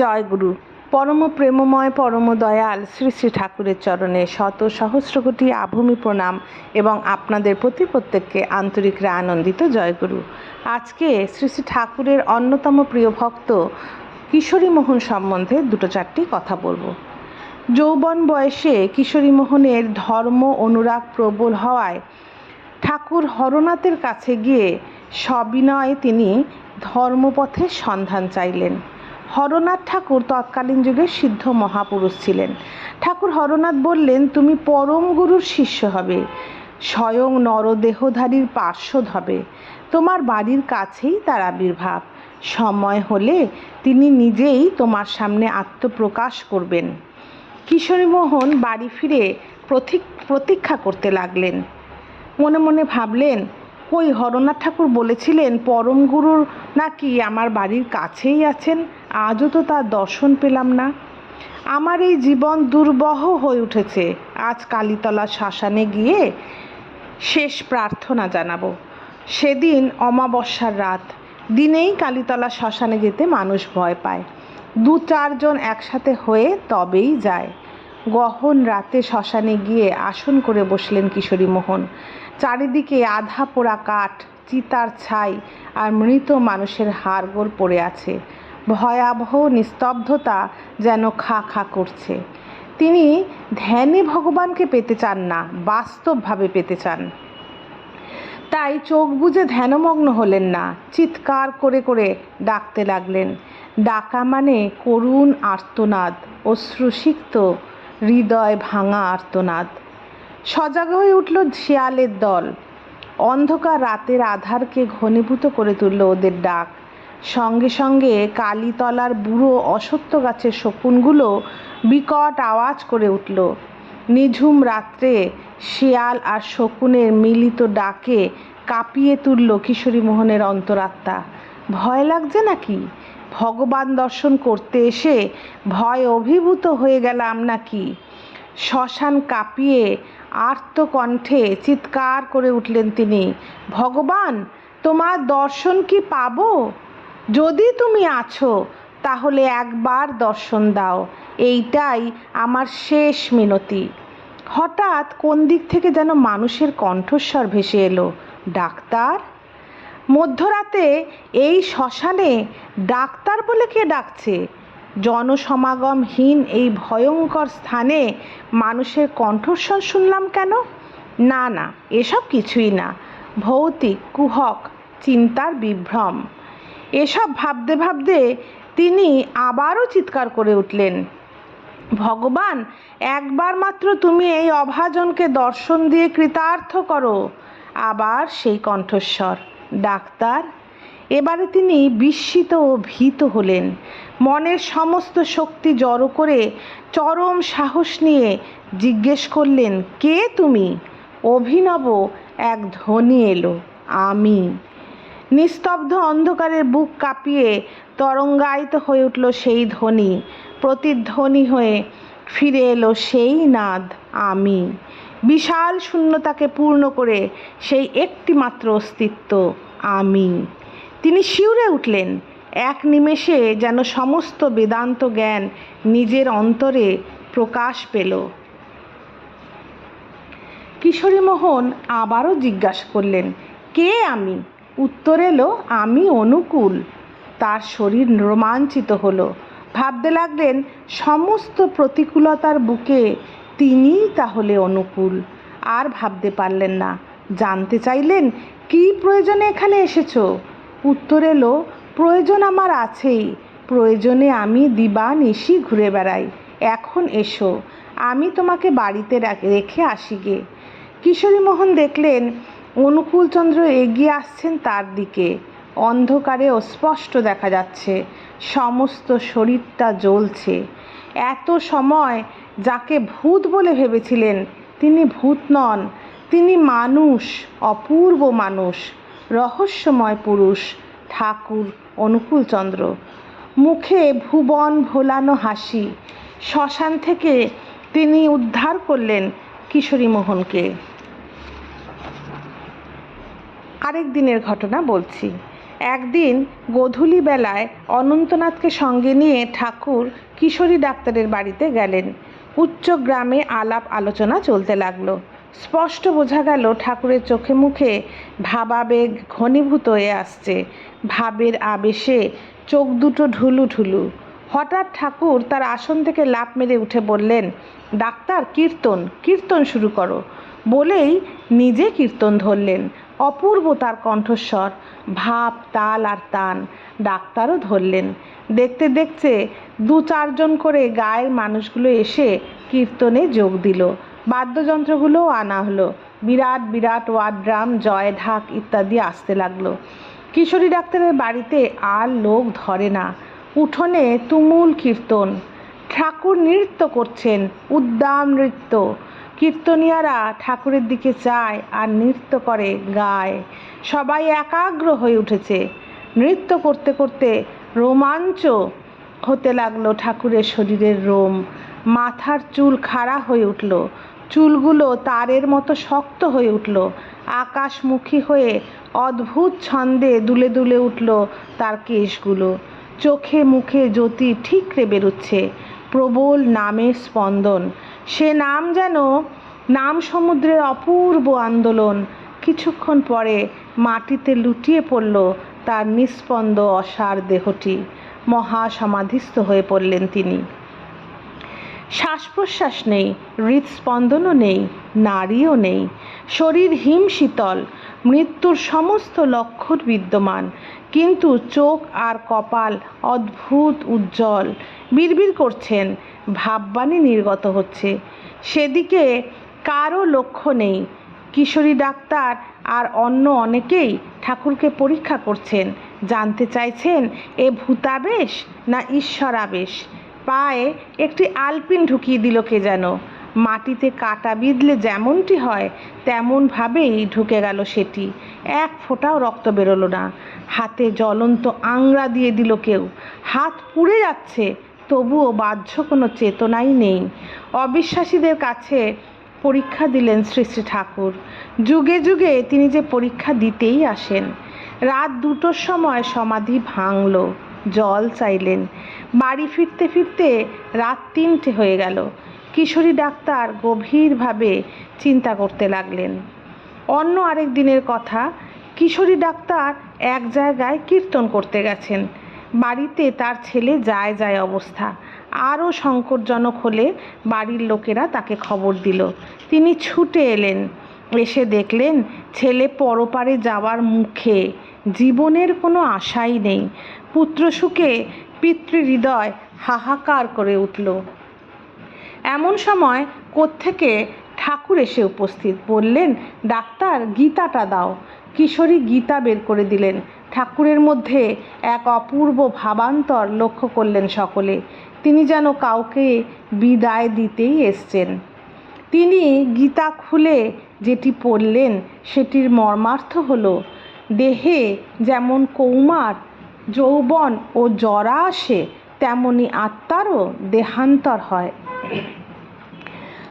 জয়গুরু। পরম প্রেমময় পরম দয়াল শ্রী শ্রী ঠাকুরের চরণে শত সহস্র কোটি আভূমি প্রণাম এবং আপনাদের প্রতি প্রত্যেককে আন্তরিক আনন্দিত জয়গুরু। আজকে শ্রী শ্রী ঠাকুরের অন্যতম প্রিয় ভক্ত কিশোরী মোহন সম্বন্ধে দুটো চারটি কথা বলব। যৌবন বয়সে কিশোরী মোহনের ধর্ম অনুরাগ প্রবল হওয়ায় ঠাকুর হরনাথের কাছে গিয়ে সবিনয়ে তিনি ধর্মপথের সন্ধান চাইলেন। হরনাথ ঠাকুর তৎকালীন যুগে সিদ্ধ মহাপুরুষ ছিলেন। ঠাকুর হরনাথ বললেন, তুমি পরম গুরুর শিষ্য হবে, স্বয়ং নরদেহধারীর পার্শ্বদ হবে। তোমার বাড়ির কাছেই তার আবির্ভাব। সময় হলে তিনি নিজেই তোমার সামনে আত্মপ্রকাশ করবেন। কিশোরীমোহন বাড়ি ফিরে প্রতীক প্রতীক্ষা করতে লাগলেন। মনে মনে ভাবলেন, ওই হরনাথ ঠাকুর বলেছিলেন, পরম গুরুর নাকি আমার বাড়ির কাছেই আছেন? আজও তো তার দর্শন পেলাম না। আমার এই জীবন দুর্বহ হয়ে উঠেছে। আজ কালীতলা শ্মশানে গিয়ে শেষ প্রার্থনা জানাব। সেদিন অমাবস্যার রাত। দিনেই কালীতলা শ্মশানে যেতে মানুষ ভয় পায়। দু চারজন একসাথে হয়ে তবেই যায়। গহন রাতে শ্মশানে গিয়ে আসন করে বসলেন কিশোরী মোহন। চারিদিকে আধা পোড়া কাঠ, চিতার ছাই আর মৃত মানুষের হাড়গোড় পড়ে আছে। ভয়াবহ নিস্তব্ধতা যেন খা খা করছে। তিনি ধ্যানে ভগবানকে পেতে চান না, বাস্তবভাবে পেতে চান। তাই চোখ বুজে ধ্যানমগ্ন হলেন না, চিৎকার করে করে ডাকতে লাগলেন। ডাকা মানে করুণ আর্তনাদ, অশ্রুসিক্ত, হৃদয় ভাঙা আর্তনাদ। সজাগ হয়ে উঠল শিয়ালের দল। অন্ধকার রাতের আধারকে ঘনীভূত করে তুলল ওদের ডাক। সঙ্গে সঙ্গে কালীতলার বুড়ো অসত্য গাছের শকুনগুলো বিকট আওয়াজ করে উঠল। নিঝুম রাত্রে শিয়াল আর শকুনের মিলিত ডাকে কাঁপিয়ে তুলল কিশোরী মোহনের অন্তরাত্মা। ভয় লাগছে নাকি? ভগবান দর্শন করতে এসে ভয় অভিভূত হয়ে গেলাম নাকি? শ্মশান কাঁপিয়ে আর্তকণ্ঠে চিৎকার করে উঠলেন তিনি। ভগবান, তোমার দর্শন কি পাবো? যদি তুমি আছো, তাহলে একবার দর্শন দাও। এইটাই আমার শেষ মিনতি। হঠাৎ কোন দিক থেকে যেন মানুষের কণ্ঠস্বর ভেসে এলো, ডাক্তার? মধ্যরাতে এই শ্মশানে ডাক্তার বলে কে ডাকছে? জনসমাগমহীন এই ভয়ঙ্কর স্থানে মানুষের কণ্ঠস্বর শুনলাম কেন? না না, এসব কিছুই না। ভৌতিক, কুহক, চিন্তার বিভ্রম। এসব ভাবতে ভাবতে তিনি আবারও চিৎকার করে উঠলেন, ভগবান, একবার মাত্র তুমি এই অভাজনকে দর্শন দিয়ে কৃতার্থ করো। আবার সেই কণ্ঠস্বর, ডাক্তার, এবারে তিনি বিস্মিত ও ভীত হলেন। মনের সমস্ত শক্তি জড়ো করে চরম সাহস নিয়ে জিজ্ঞেস করলেন, কে তুমি অভিনব এক ধ্বনি এলো, আমি নিস্তব্ধ অন্ধকারের বুক কাঁপিয়ে তরঙ্গায়িত হয়ে উঠল সেই ধ্বনি। প্রতিধ্বনি হয়ে ফিরে এলো সেই নাদ, আমি। বিশাল শূন্যতাকে পূর্ণ করে সেই একটি মাত্র অস্তিত্ব, আমি। তিনি শিউরে উঠলেন, এক নিমেষে যেন সমস্ত বেদান্ত জ্ঞান নিজের অন্তরে প্রকাশ পেল। কিশোরী মোহন আবারও জিজ্ঞাসা করলেন, কে আমি? উত্তর এলো, আমি অনুকূল। তার শরীর রোমাঞ্চিত হলো। ভাবতে লাগলেন, সমস্ত প্রতিকূলতার বুকে তিনিই তাহলে অনুকূল। আর ভাবতে পারলেন না। জানতে চাইলেন, কি প্রয়োজনে এখানে এসেছ? উত্তর এলো, প্রয়োজন আমার আছেই। প্রয়োজনে আমি দিবা নিশি ঘুরে বেড়াই। এখন এসো। আমি তোমাকে বাড়িতে রেখে আসি গে। কিশোরীমোহন দেখলেন অনুকূলচন্দ্র এগিয়ে আসছেন তার দিকে। অন্ধকারে অস্পষ্ট দেখা যাচ্ছে, সমস্ত শরীরটা জ্বলছে। এত সময় যাকে ভূত বলে ভেবেছিলেন, তিনি ভূত নন, তিনি মানুষ, অপূর্ব মানুষ, রহস্যময় পুরুষ, ঠাকুর অনুকূলচন্দ্র। মুখে ভুবন ভোলানো হাসি, শ্মশান থেকে তিনি উদ্ধার করলেন কিশোরী মোহনকে আরেক দিনের ঘটনা বলছি। একদিন গোধূলি বেলায় অনন্তনাথকে সঙ্গে নিয়ে ঠাকুর কিশোরী ডাক্তারের বাড়িতে গেলেন। উচ্চ গ্রামে আলাপ আলোচনা চলতে লাগল। স্পষ্ট বোঝা গেল ঠাকুরের চোখে মুখে ভাবাবেগ ঘনীভূত হয়ে আসছে। ভাবের আবেশে চোখ দুটো ঢুলু ঢুলু। হঠাৎ ঠাকুর তার আসন থেকে লাফ মেরে উঠে বললেন, ডাক্তার, কীর্তন কীর্তন শুরু করো। বলেই নিজে কীর্তন ধরলেন। অপূর্ব তার কণ্ঠস্বর, ভাব, তাল আর তান। ডাক্তারও ধরলেন। দেখতে দেখতে দু চারজন করে গায়ের মানুষগুলো এসে কীর্তনে যোগ দিল। বাদ্যযন্ত্রগুলোও আনা হলো। বিরাট বিরাট ওয়াড্রাম জয় ঢাক ইত্যাদি আসতে লাগল। কিশোরী ডাক্তারের বাড়িতে আর লোক ধরে না। উঠোনে তুমুল কীর্তন। ঠাকুর নৃত্য করছেন, উদ্দাম নৃত্য। কীর্তনিয়ারা ঠাকুরের দিকে চায় আর নৃত্য করে গায়। সবাই একাগ্র হয়ে উঠেছে। নৃত্য করতে করতে রোমাঞ্চ হতে লাগল ঠাকুরের শরীরের রোম। মাথার চুল খাড়া হয়ে উঠল। চুলগুলো তারের মতো শক্ত হয়ে উঠল। আকাশমুখী হয়ে অদ্ভুত ছন্দে দুলে দুলে উঠল তার কেশগুলো। চোখে মুখে জ্যোতি ঠিকরে বেরোচ্ছে। প্রবল নামের স্পন্দন। সে নাম যেন নাম সমুদ্রের অপূর্ব আন্দোলন। কিছুক্ষণ পরে মাটিতে লুটিয়ে পড়ল তার নিস্পন্দ অসার দেহটি। মহা সমাধিস্থ হয়ে পড়লেন তিনি। শ্বাস প্রশ্বাস নেই, হৃদস্পন্দনও নেই নারীও নেই। শরীর হিম শীতল, মৃত্যুর সমস্ত লক্ষণ বিদ্যমান। কিন্তু চোখ আর কপাল অদ্ভুত উজ্জ্বল। বিড়বিড় করছেন ভাববাণী নির্গত হচ্ছে। সেদিকে কারও লক্ষ্য নেই। কিশোরী ডাক্তার আর অন্য অনেকেই ঠাকুরকে পরীক্ষা করছেন। জানতে চাইছেন, এ ভূতাবেশ না ঈশ্বরাবেশ? পায়ে একটি আলপিন ঢুকিয়ে দিল কে যেন। মাটিতে কাটা বিঁধলে যেমনটি হয়, তেমনভাবেই ঢুকে গেল সেটি। এক ফোঁটাও রক্ত বেরোলো না। হাতে জ্বলন্ত আংরা দিয়ে দিল কেউ। হাত পুড়ে যাচ্ছে তবুও বাহ্য কোনো চেতনাই নেই। অবিশ্বাসীদের কাছে পরীক্ষা দিলেন শ্রী শ্রী ঠাকুর। যুগে যুগে তিনি যে পরীক্ষা দিতেই আসেন। রাত দুটোর সময় সমাধি ভাঙল, জল চাইলেন। বাড়ি ফিরতে ফিরতে রাত তিনটে হয়ে গেল। কিশোরী ডাক্তার গভীরভাবে চিন্তা করতে লাগলেন। অন্য আরেক দিনের কথা, কিশোরী ডাক্তার এক জায়গায় কীর্তন করতে গেছেন। বাড়িতে তার ছেলে যায় যায় অবস্থা। আরও সংকটজনক হলে বাড়ির লোকেরা তাকে খবর দিল। তিনি ছুটে এলেন। এসে দেখলেন ছেলে পরপারে যাওয়ার মুখে। জীবনের কোনো আশাই নেই। পুত্রসুখে পিতৃহৃদয় হাহাকার করে উঠল। এমন সময় কোত্থেকে ঠাকুর এসে উপস্থিত। বললেন, ডাক্তার, গীতাটা দাও। কিশোরী গীতা বের করে দিলেন। ঠাকুরের মধ্যে এক অপূর্ব ভাবান্তর লক্ষ্য করলেন সকলে। তিনি যেন কাউকে বিদায় দিতেই এসছেন। তিনি গীতা খুলে যেটি পড়লেন, সেটির মর্মার্থ হল, দেহে যেমন কৌমার, যৌবন ও জরা আসে, তেমনি আত্মারও দেহান্তর হয়।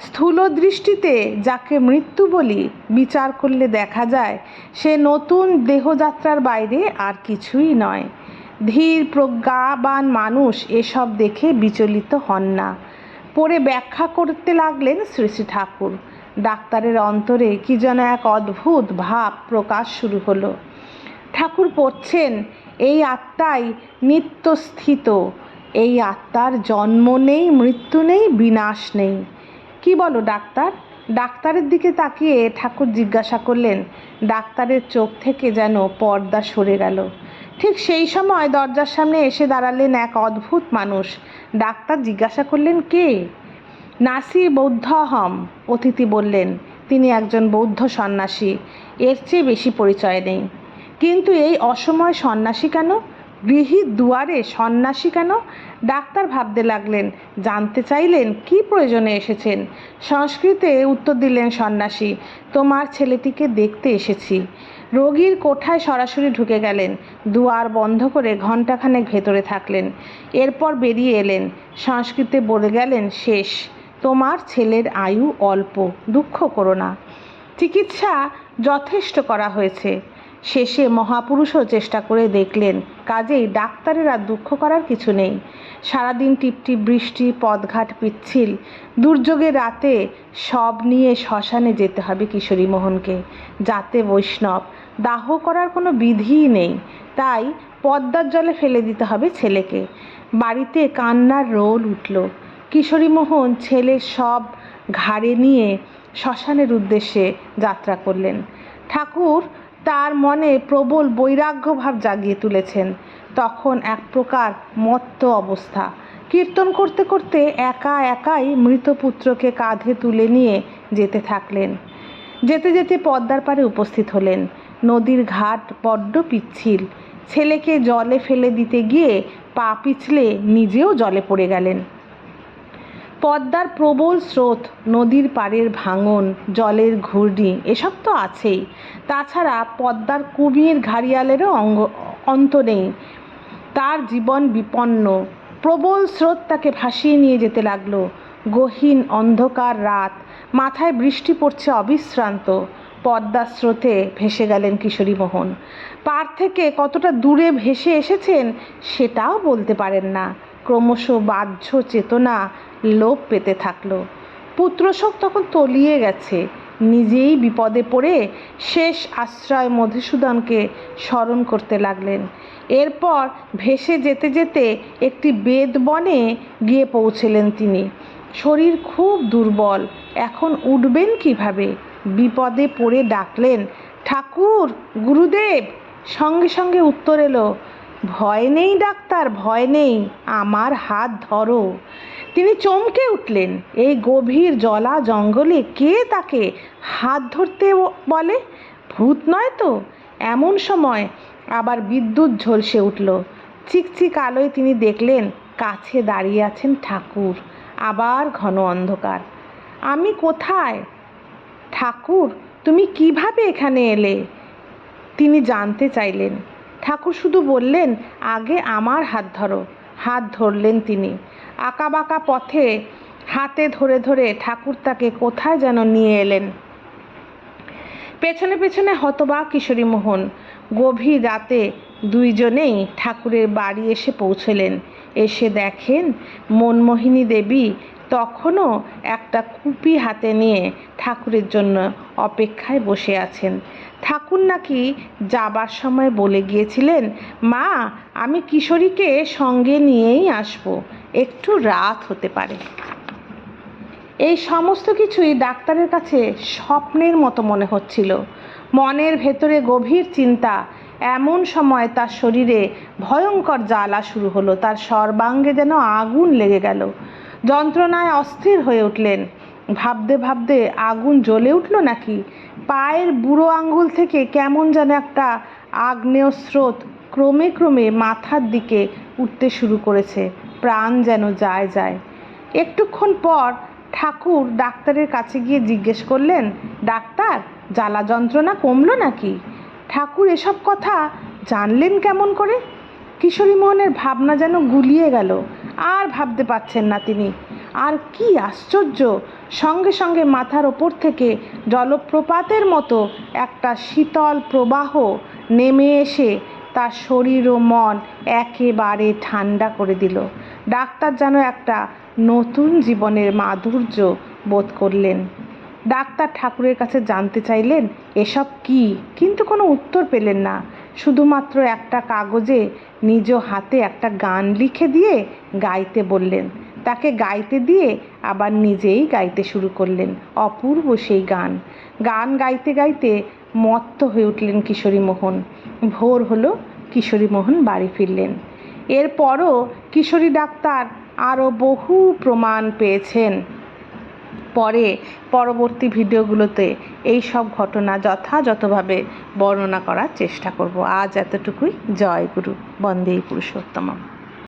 স্থূল দৃষ্টিতে যাকে মৃত্যু বলি বিচার করলে দেখা যায়, সে নতুন দেহযাত্রার বাইরে আর কিছুই নয়। ধীর, প্রজ্ঞাবান মানুষ এসব দেখে বিচলিত হন না। পরে ব্যাখ্যা করতে লাগলেন শ্রী শ্রী ঠাকুর। ডাক্তারের অন্তরে কি যেন এক অদ্ভুত ভাব প্রকাশ শুরু হলো। ঠাকুর পড়ছেন, এই আত্মাই নিত্যস্থিত। এই আত্মার জন্ম নেই, মৃত্যু নেই, বিনাশ নেই। কি বলো, ডাক্তার? ডাক্তারের দিকে তাকিয়ে ঠাকুর জিজ্ঞাসা করলেন, ডাক্তারের চোখ থেকে যেন পর্দা সরে গেল। ঠিক সেই সময় দরজার সামনে এসে দাঁড়ালেন এক অদ্ভুত মানুষ। ডাক্তার জিজ্ঞাসা করলেন, কে? নাসি বৌদ্ধহম অতিথি বললেন। তিনি একজন বৌদ্ধ সন্ন্যাসী। এর চেয়ে বেশি পরিচয় নেই। কিন্তু এই অসময় সন্ন্যাসী কেন? গৃহীর দুয়ারে সন্ন্যাসী কেন? ডাক্তার ভাবতে লাগলেন, জানতে চাইলেন কি প্রয়োজনে এসেছেন? সংস্কৃতে উত্তর দিলেন সন্ন্যাসী, তোমার ছেলেটিকে দেখতে এসেছি। রোগীর কোঠায় সরাসরি ঢুকে গেলেন, দুয়ার বন্ধ করে ঘণ্টাখানেক ভেতরে থাকলেন। এরপর বেরিয়ে এলেন, সংস্কৃতে বলে গেলেন, শেষ, তোমার ছেলের আয়ু অল্প, দুঃখ করো না। চিকিৎসা যথেষ্ট করা হয়েছে। শেষে মহাপুরুষও চেষ্টা করে দেখলেন, কাজেই ডাক্তারের আর দুঃখ করার কিছু নেই। সারাদিন টিপটিপ বৃষ্টি, পথঘাট, পিচ্ছিল, দুর্যোগের রাতে সব নিয়ে শ্মশানে যেতে হবে কিশোরী মোহনকে, যাতে বৈষ্ণব, দাহ করার কোনো বিধিই নেই, তাই পদ্মার জলে ফেলে দিতে হবে ছেলেকে। বাড়িতে কান্নার রোল উঠল। কিশোরীমোহন ছেলের সব ঘাড়ে নিয়ে শ্মশানের উদ্দেশ্যে যাত্রা করলেন। ঠাকুর তার মনে প্রবল বৈরাগ্যভাব জাগিয়ে তুলেছেন। তখন এক প্রকার মত্ত অবস্থা। কীর্তন করতে করতে একা একাই মৃত পুত্রকে কাঁধে তুলে নিয়ে যেতে থাকলেন। যেতে যেতে পদ্মার পাড়ে উপস্থিত হলেন। নদীর ঘাট বড্ড পিচ্ছিল। ছেলেকে জলে ফেলে দিতে গিয়ে পা পিছলে নিজেও জলে পড়ে গেলেন। পদ্মার প্রবল স্রোত, নদীর পাড়ের ভাঙন, জলের ঘূর্ণি, এসব তো আছেই। তাছাড়া পদ্মার কুমির ঘাড়িয়ালেরও অঙ্গ, অন্ত নেই। তার জীবন বিপন্ন। প্রবল স্রোত তাকে ভাসিয়ে নিয়ে যেতে লাগল। গহীন অন্ধকার রাত, মাথায় বৃষ্টি পড়ছে অবিশ্রান্ত। পদ্মার স্রোতে ভেসে গেলেন কিশোরী মোহন পার থেকে কতটা দূরে ভেসে এসেছেন, সেটাও বলতে পারেন না। ক্রমশ বাহ্য চেতনা লোপ পেতে থাকল। পুত্রশোক তখন তলিয়ে গেছে। নিজেই বিপদে পড়ে শেষ আশ্রয় মধুসূদনকে স্মরণ করতে লাগলেন। এরপর ভেসে যেতে যেতে একটি বেদ বনে গিয়ে পৌঁছলেন তিনি। শরীর খুব দুর্বল, এখন উঠবেন কীভাবে? বিপদে পড়ে ডাকলেন, ঠাকুর, গুরুদেব! সঙ্গে সঙ্গে উত্তর এলো, ভয় নেই ডাক্তার, ভয় নেই, আমার হাত ধরো। তিনি চমকে উঠলেন। এই গভীর জলা জঙ্গলে কে তাকে হাত ধরতে বলে? ভূত নয় তো? এমন সময় আবার বিদ্যুৎ ঝলসে উঠল। চিকচিক আলোয় তিনি দেখলেন কাছে দাঁড়িয়ে আছেন ঠাকুর, আবার ঘন অন্ধকার। আমি কোথায়? ঠাকুর, তুমি কীভাবে এখানে এলে? তিনি জানতে চাইলেন। ঠাকুর শুধু বললেন, আগে আমার হাত ধরো। হাত ধরলেন তিনি। আঁকাবাঁকা পথে হাতে ধরে ধরে ঠাকুর তাকে কোথায় যেন নিয়ে এলেন। পেছনে পেছনে হতবা কিশোরী মোহন গভীর রাতে দুইজনেই ঠাকুরের বাড়ি এসে পৌঁছলেন। এসে দেখেন মনমোহিনী দেবী তখনও একটা কুপি হাতে নিয়ে ঠাকুরের জন্য অপেক্ষায় বসে আছেন। ঠাকুর নাকি যাবার সময় বলে গিয়েছিলেন, মা, আমি কিশোরীকে সঙ্গে নিয়েই আসব, একটু রাত হতে পারে। এই সমস্ত কিছুই ডাক্তারের কাছে স্বপ্নের মতো মনে হচ্ছিল। মনের ভেতরে গভীর চিন্তা, এমন সময় তার শরীরে ভয়ঙ্কর জ্বালা শুরু হলো, তার সর্বাঙ্গে যেন আগুন লেগে গেল। যন্ত্রণায় অস্থির হয়ে উঠলেন। ভাবতে ভাবতে আগুন জ্বলে উঠল নাকি? পায়ের বুড়ো আঙ্গুল থেকে কেমন যেন একটা আগ্নেয় স্রোত ক্রমে ক্রমে মাথার দিকে উঠতে শুরু করেছে। প্রাণ যেন যায় যায়। একটুক্ষণ পর ঠাকুর ডাক্তারের কাছে গিয়ে জিজ্ঞেস করলেন, ডাক্তার, জ্বালা যন্ত্রণা কমলো নাকি? ঠাকুর এসব কথা জানলেন কেমন করে? কিশোরী মোহনের ভাবনা যেন গুলিয়ে গেল। আর ভাবতে পারছেন না তিনি। আর কি আশ্চর্য, সঙ্গে সঙ্গে মাথার ওপর থেকে জলপ্রপাতের মতো একটা শীতল প্রবাহ নেমে এসে তার শরীর ও মন একেবারে ঠান্ডা করে দিল। ডাক্তার যেন একটা নতুন জীবনের মাধুর্য বোধ করলেন। ডাক্তার ঠাকুরের কাছে জানতে চাইলেন, এসব কি? কিন্তু কোনো উত্তর পেলেন না। শুধুমাত্র একটা কাগজে নিজ হাতে একটা গান লিখে দিয়ে গাইতে বললেন। তাকে গাইতে দিয়ে আবার নিজেই গাইতে শুরু করলেন অপূর্ব সেই গান। গান গাইতে গাইতে মত্ত হয়ে উঠলেন কিশোরী মোহন। ভোর হলো, কিশোরী মোহন বাড়ি ফিরলেন। এরপরও কিশোরী ডাক্তার আরও বহু প্রমাণ পেয়েছেন। পরে পরবর্তী ভিডিওগুলোতে এই সব ঘটনা যথাযথভাবে বর্ণনা করার চেষ্টা করব। আজ এতটুকুই। জয় গুরু। বন্দে পুরুষোত্তমম।